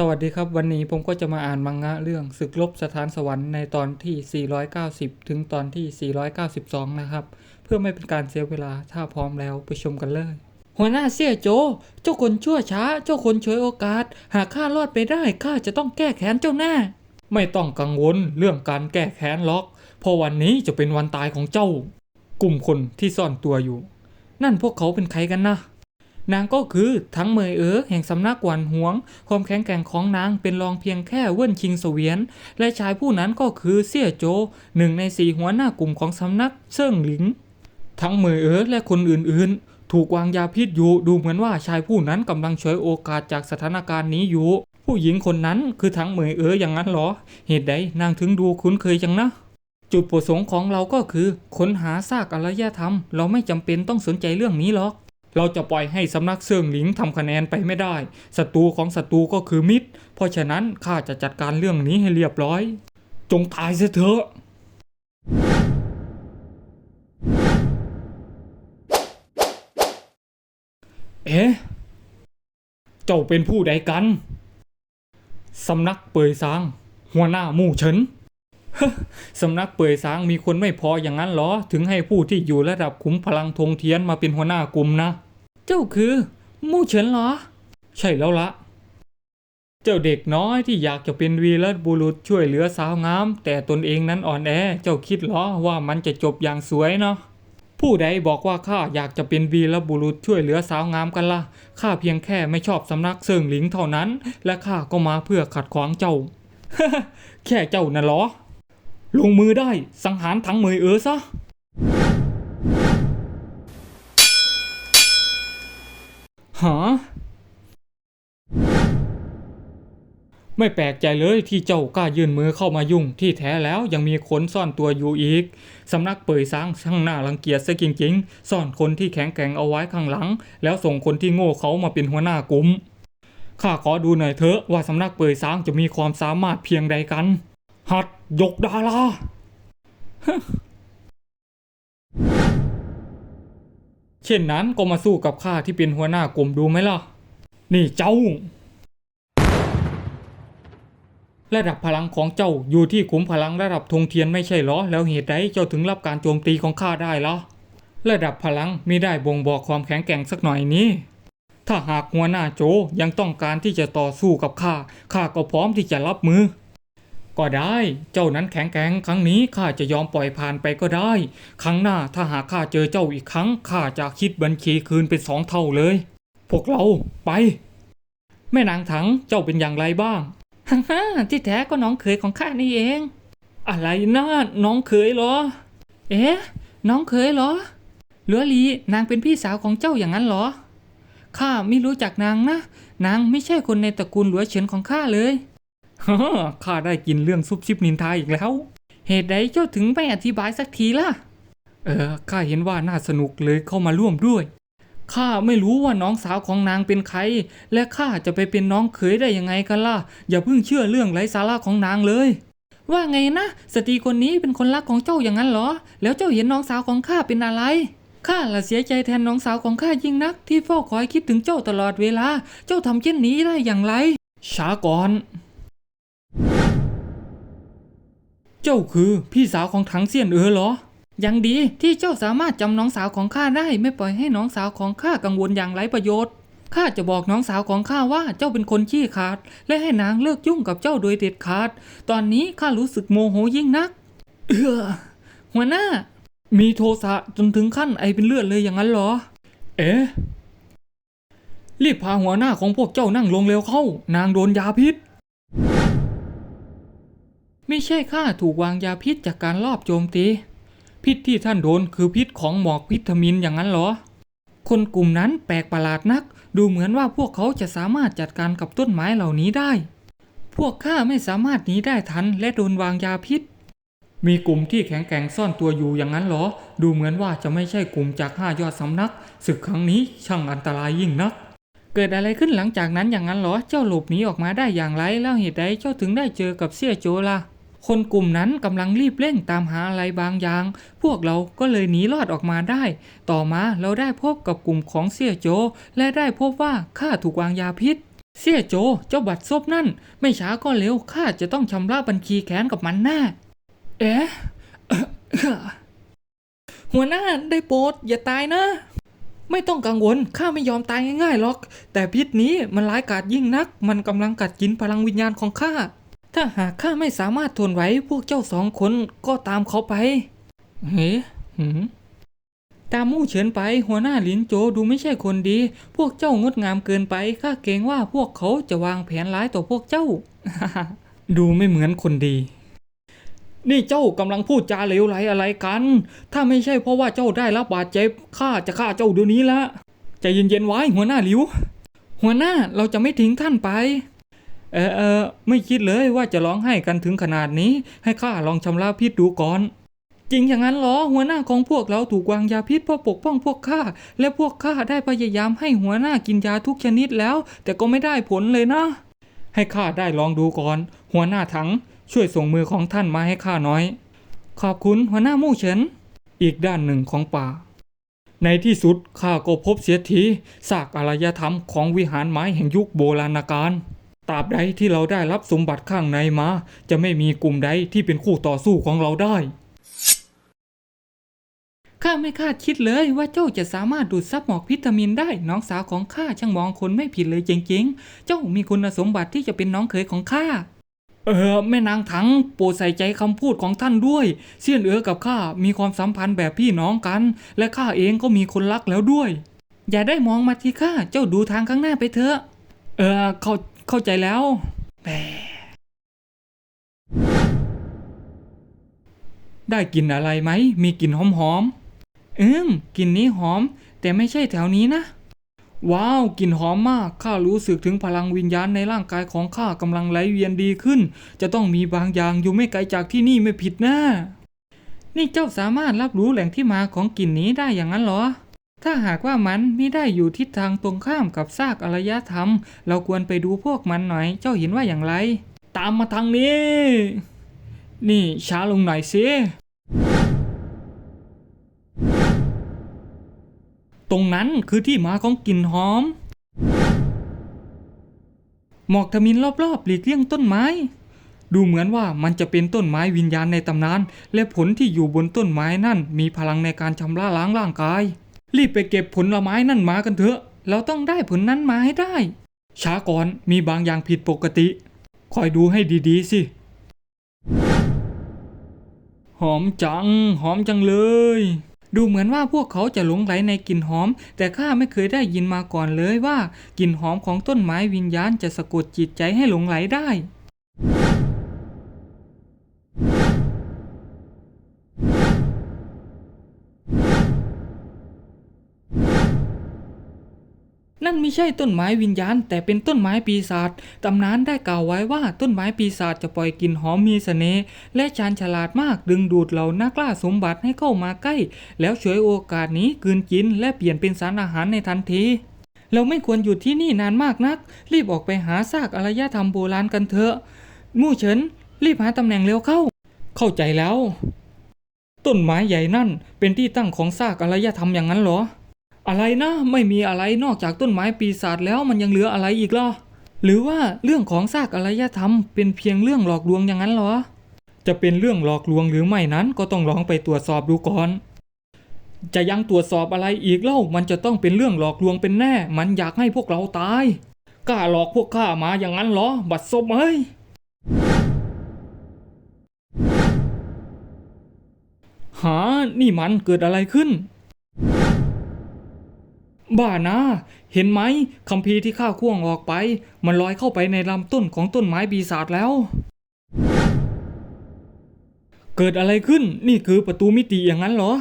สวัสดีครับ วันนี้ผมก็จะมาอ่านมังงะเรื่องศึกลบสถานสวรรค์ในตอนที่ 490 ถึงตอนที่ 492 นะครับ เพื่อไม่เป็นการเสียเวลาถ้าพร้อมแล้วไปชมกันเลย หัวหน้าเสี่ยโจ เจ้าคนชั่วช้า เจ้าคนฉวยโอกาส หากข้ารอดไปได้ข้าจะต้องแก้แค้นเจ้าแน่ไม่ต้องกังวลเรื่องการแก้แค้นหรอก เพราะวันนี้จะเป็นวันตายของเจ้า กลุ่มคนที่ซ่อนตัวอยู่ นั่นพวกเขาเป็นใครกันนะ นางก็คือทั้งเมยเอ๋อแห่งสำนักหวันหวง ความแข็งแกร่งของนางเป็นรองเพียงแค่เวิ้นชิงเสวียน และชายผู้นั้นก็คือเสี่ยโจหนึ่งในสี่หัวหน้ากลุ่มของสำนักเซิ่งหลิง ทั้งเมยเอ๋อและคนอื่นๆ ถูกวางยาพิษอยู่ดูเหมือนว่าชายผู้นั้นกำลังฉวยโอกาสจากสถานการณ์นี้อยู่ผู้หญิงคนนั้นคือทั้งเมยเอ๋ออย่างนั้นเหรอ เหตุใดนางถึงดูคุ้นเคยจังนะจุดประสงค์ของเราก็คือ ค้นหาซากอารยธรรม เราไม่จำเป็นต้องสนใจเรื่องนี้หรอก เราจะปล่อยให้สำนักเซิงหลิงทำคะแนนไปไม่ได้ศัตรูของศัตรูก็คือมิตร เพราะฉะนั้นข้าจะจัดการเรื่องนี้ให้เรียบร้อย จงตายเสียเถอะเอ๊ะ เจ้าเป็นผู้ใดกัน สำนักเปยซาง หัวหน้ามู่เฉินสำนักเปยซางมีคนไม่พออย่างนั้นเหรอ ถึงให้ผู้ที่อยู่ระดับขุมพลังธงเทียนมาเป็นหัวหน้ากลุ่มนะ เจ้าคือ มู่เฉินเหรอ ใช่แล้วละ เจ้าเด็กน้อยที่อยากจะเป็นวีรบุรุษช่วยเหลือสาวงาม แต่ตนเองนั้นอ่อนแอ เจ้าคิดเหรอว่ามันจะจบอย่างสวยเนาะผู้ใดบอกว่าข้าอยากจะเป็นวีรบุรุษช่วยเหลือสาวงามกันละ่ะข้าเพียงแค่ไม่ชอบสำนักเซิงหลิงเท่านั้น และข้าก็มาเพื่อขัดขวางเจ้า แค่เจ้าน่ะเหรอ ลงมือได้สังหารทั้งเมยเออซะ หา ไม่แปลกใจเลยที่เจ้ากล้ายื่นมือเข้ามายุ่ง ที่แท้แล้วยังมีคนซ่อนตัวอยู่อีก สำนักเปยสร้างช่างหน้ารังเกียจซะจริงๆ ซ่อนคนที่แข็งแกร่งเอาไว้ข้างหลัง แล้วส่งคนที่โง่เขามาเป็นหัวหน้ากลุ่มข้าขอดูหน่อยเถอะว่าสำนักเปยสร้างจะมีความสามารถเพียงใดกัน หัดยกดารา เช่นนั้นก็มาสู้กับข้าที่เป็นหัวหน้ากลุ่มดูไหมล่ะ นี่เจ้า ระดับพลังของเจ้าอยู่ที่ขุมพลังระดับธงเทียนไม่ใช่หรอ แล้วเหตุใดเจ้าถึงรับการโจมตีของข้าได้ล่ะ ระดับพลังไม่ได้บ่งบอกความแข็งแกร่งสักหน่อยนี้ ถ้าหากหัวหน้าโจยังต้องการที่จะต่อสู้กับข้า ข้าก็พร้อมที่จะรับมือ ก็ได้ เจ้านั้นแข็งแกร่งครั้งนี้ข้าจะยอมปล่อยผ่านไปก็ได้ ครั้งหน้าถ้าหากข้าเจอเจ้าอีกครั้งข้าจะคิดบัญชีคืนเป็นสองเท่าเลย พวกเราไป แม่นางถังเจ้าเป็นอย่างไรบ้างฮ่าที่แท้ก็น้องเขยของข้านี่เอง อะไรนะน้องเขยเหรอ เอ๊ะน้องเขยเหรอเหลือลีนางเป็นพี่สาวของเจ้าอย่างนั้นเหรอข้าไม่รู้จักนางนะ นางไม่ใช่คนในตระกูลหลัวเฉินของข้าเลย ข้าได้กินเรื่องซุบซิบนินทาอีกแล้ว เหตุใดเจ้าถึงไม่อธิบายสักทีล่ะ เออข้าเห็นว่าน่าสนุกเลยเข้ามาร่วมด้วย ข้าไม่รู้ว่าน้องสาวของนางเป็นใคร และข้าจะไปเป็นน้องเขยได้ยังไงกันล่ะ อย่าเพิ่งเชื่อเรื่องไร้สาระของนางเลย ว่าไงนะ สตรีคนนี้เป็นคนรักของเจ้าอย่างนั้นเหรอ แล้วเจ้าเห็นน้องสาวของข้าเป็นอะไรข้าละเสียใจแทนน้องสาวของข้ายิ่งนัก ที่เฝ้าคอยคิดถึงเจ้าตลอดเวลา เจ้าทำเช่นนี้ได้อย่างไร ช้าก่อน จ้าคือพี่สาวของถังเซียนเออเหรอ ยังดีที่เจ้าสามารถจำน้องสาวของข้าได้ไม่ปล่อยให้น้องสาวของข้ากังวลอย่างไร้ประโยชน์ข้าจะบอกน้องสาวของข้าว่าเจ้าเป็นคนขี้ขาด และให้นางเลิกยุ่งกับเจ้าโดยเด็ดขาด ตอนนี้ข้ารู้สึกโมโหยิ่งนัก เออหัวหน้า มีโทสะจนถึงขั้นไอเป็นเลือดเลยอย่างนั้นเหรอ เอ๊ะรีบพาหัวหน้าของพวกเจ้านั่งลงเร็วเข้า นางโดนยาพิษ ไม่ใช่ข้าถูกวางยาพิษจากการลอบโจมตี พิษที่ท่านโดนคือพิษของหมอกวิตามินอย่างนั้นเหรอ คนกลุ่มนั้นแปลกประหลาดนัก ดูเหมือนว่าพวกเขาจะสามารถจัดการกับต้นไม้เหล่านี้ได้ พวกข้าไม่สามารถหนีได้ทันและโดนวางยาพิษ มีกลุ่มที่แข็งแกร่งซ่อนตัวอยู่อย่างนั้นเหรอ ดูเหมือนว่าจะไม่ใช่กลุ่มจากห้ายอดสำนัก ศึกครั้งนี้ช่างอันตรายยิ่งนักเกิดอะไรขึ้นหลังจากนั้นอย่างนั้นเหรอ เจ้าหลบหนีออกมาได้อย่างไร แล้วเหตุใดเจ้าถึงได้เจอกับเสี่ยโจล่ะ คนกลุ่มนั้นกำลังรีบเร่งตามหาอะไรบางอย่าง พวกเราก็เลยหนีรอดออกมาได้ ต่อมาเราได้พบกับกลุ่มของเสี่ยโจ และได้พบว่าข้าถูกวางยาพิษ เสี่ยโจเจ้าบัตรซบนั่น ไม่ช้าก็เร็วข้าจะต้องชำระบัญชีแค้นกับมันแน่เอ๊ะหัวหน้าได้โปรดอย่าตายนะ ไม่ต้องกังวลข้าไม่ยอมตายง่ายๆหรอก แต่พิษนี้มันร้ายกาจยิ่งนัก มันกำลังกัดกินพลังวิญญาณของข้า ถ้าหากข้าไม่สามารถทนไหวพวกเจ้าสองคนก็ตามเขาไป เฮ้หืมตามมู่เฉินไปหัวหน้าหลินโจดูไม่ใช่คนดี พวกเจ้างดงามเกินไปข้าเกรงว่าพวกเขาจะวางแผนร้ายต่อพวกเจ้า ดูไม่เหมือนคนดี นี่เจ้ากำลังพูดจาเลวไหลอะไรกัน ถ้าไม่ใช่เพราะว่าเจ้าได้รับบาดเจ็บข้าจะฆ่าเจ้าเดี๋ยวนี้ละใจเย็นๆไว้หัวหน้าหลิว หัวหน้าเราจะไม่ทิ้งท่านไป เออเออไม่คิดเลยว่าจะร้องไห้กันถึงขนาดนี้ ให้ข้าลองชำระพิษดูก่อน จริงอย่างนั้นเหรอหัวหน้าของพวกเราถูกวางยาพิษเพื่อปกป้องพวกข้าและพวกข้าได้พยายามให้หัวหน้ากินยาทุกชนิดแล้ว แต่ก็ไม่ได้ผลเลยนะ ให้ข้าได้ลองดูก่อน หัวหน้าถัง ช่วยส่งมือของท่านมาให้ข้าน้อย ขอบคุณหัวหน้ามู่เฉินอีกด้านหนึ่งของป่า ในที่สุดข้าก็พบเสียทีซากอารยธรรมของวิหารไม้แห่งยุคโบราณกาล ตราบใดที่เราได้รับสมบัติข้างในมา จะไม่มีกลุ่มใดที่เป็นคู่ต่อสู้ของเราได้ ข้าไม่คาดคิดเลยว่าเจ้าจะสามารถดูดซับหมอกวิตามินได้ น้องสาวของข้าช่างมองคนไม่ผิดเลยจริงๆ เจ้ามีคุณสมบัติที่จะเป็นน้องเขยของข้า เออแม่นางถังโปรดใส่ใจคำพูดของท่านด้วย เสี่ยนเอ๋อกับข้ามีความสัมพันธ์แบบพี่น้องกัน และข้าเองก็มีคนรักแล้วด้วย อย่าได้มองมาที่ข้าเจ้าดูทางข้างหน้าไปเถอะ เออเข้า เข้าใจแล้วแหมได้กลินอะไรไหม มีกลิ่นหอมๆอืมกลิ่นนี้หอม แต่ไม่ใช่แถวนี้นะ ว้าวกลิ่นหอมมาก ข้ารู้สึกถึงพลังวิญญาณในร่างกายของข้ากำลังไหลเวียนดีขึ้น จะต้องมีบางอย่างอยู่ไม่ไกลจากที่นี่ไม่ผิดนะ นี่เจ้าสามารถรับรู้แหล่งที่มาของกลิ่นนี้ได้อย่างนั้นเหรอ ถ้าหากว่ามันไม่ได้อยู่ทิศทางตรงข้ามกับซากอารยธรรม เราควรไปดูพวกมันหน่อย เจ้าเห็นว่าอย่างไร ตามมาทางนี้ นี่ช้าลงหน่อยสิตรงนั้นคือที่มาของกลิ่นหอม หมอกทมินรอบๆหลีกเลี่ยงต้นไม้ ดูเหมือนว่ามันจะเป็นต้นไม้วิญญาณในตำนาน และผลที่อยู่บนต้นไม้นั่นมีพลังในการชำระล้างร่างกาย รีบไปเก็บผลไม้นั่นมากันเถอะ เราต้องได้ผลนั้นมาให้ได้ ช้าก่อนมีบางอย่างผิดปกติ คอยดูให้ดีๆ สิ หอมจัง หอมจังเลย ดูเหมือนว่าพวกเขาจะหลงไหลในกลิ่นหอม แต่ข้าไม่เคยได้ยินมาก่อนเลยว่ากลิ่นหอมของต้นไม้วิญญาณจะสะกดจิตใจให้หลงไหลได้ นั่นไม่ใช่ต้นไม้วิญญาณ แต่เป็นต้นไม้ปีศาจตำนานได้กล่าวไว้ว่าต้นไม้ปีศาจจะปล่อยกลิ่นหอมมีเสน่ห์และชาญฉลาดมากดึงดูดเหล่านักล่าสมบัติให้เข้ามาใกล้ แล้วฉวยโอกาสนี้กืนกิน และเปลี่ยนเป็นสารอาหารในทันทีเราไม่ควรอยู่ที่นี่นานมากนัก รีบออกไปหาซากอารยธรรมโบราณกันเถอะ มู่เฉิน รีบหาตำแหน่งเร็วเข้า เข้าใจแล้ว ต้นไม้ใหญ่นั่นเป็นที่ตั้งของซากอารยธรรมอย่างนั้นเหรอ อะไรนะ ไม่มีอะไรนอกจากต้นไม้ปีศาจแล้วมันยังเหลืออะไรอีกล่ะหรือว่าเรื่องของซากอารยธรรม เป็นเพียงเรื่องหลอกลวงอย่างนั้นเหรอ จะเป็นเรื่องหลอกลวงหรือไม่นั้นก็ต้องลองไปตรวจสอบดูก่อน จะยังตรวจสอบอะไรอีกเล่า มันจะต้องเป็นเรื่องหลอกลวงเป็นแน่ มันอยากให้พวกเราตายกล้าหลอกพวกข้ามาอย่างนั้นเหรอ บัดซบเอ้ยหา นี่มันเกิดอะไรขึ้น บ้านะ เห็นไหมคัมภีร์ที่ข้าข่วงออกไป มันลอยเข้าไปในลำต้นของต้นไม้ปีศาจแล้ว เกิดอะไรขึ้น นี่คือประตูมิติอย่างนั้นเหรอ